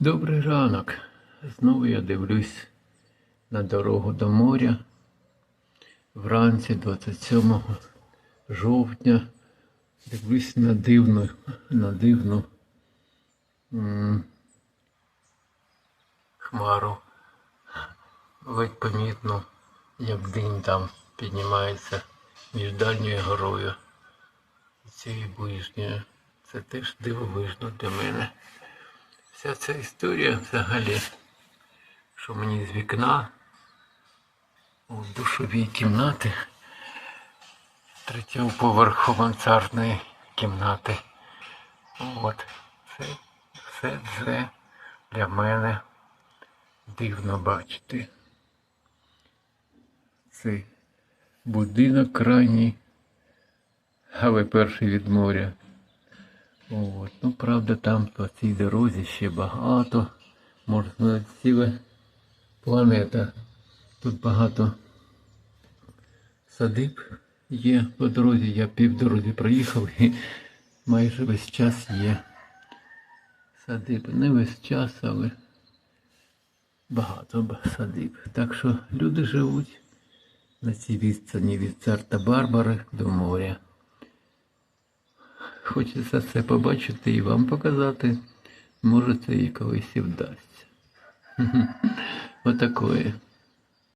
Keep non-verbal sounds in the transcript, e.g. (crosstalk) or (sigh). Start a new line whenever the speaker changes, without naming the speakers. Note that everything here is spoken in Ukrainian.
Добрий ранок. Знову я дивлюсь на дорогу до моря. Вранці 27 жовтня. Дивлюсь на дивну, на дивну хмару. Ледь помітно, як дим там піднімається між дальньою горою і цією ближньою. Це теж дивовижно для мене. Вся ця історія взагалі, що мені з вікна у душовій кімнати, третього поверху мансардної кімнати. От, це все це для мене дивно бачити. Цей будинок крайній, але перший від моря. От. Ну, правда, там по цій дорозі ще багато. Можна ціла планета. Тут багато садиб є по дорозі. Я півдорозі проїхав і майже весь час є садиб. Не весь час, але багато садиб. Так що люди живуть на цій відстані від царта Барбари до моря. Хочеться це побачити і вам показати. Може, це і колись і вдасться. (laughs) Отакої.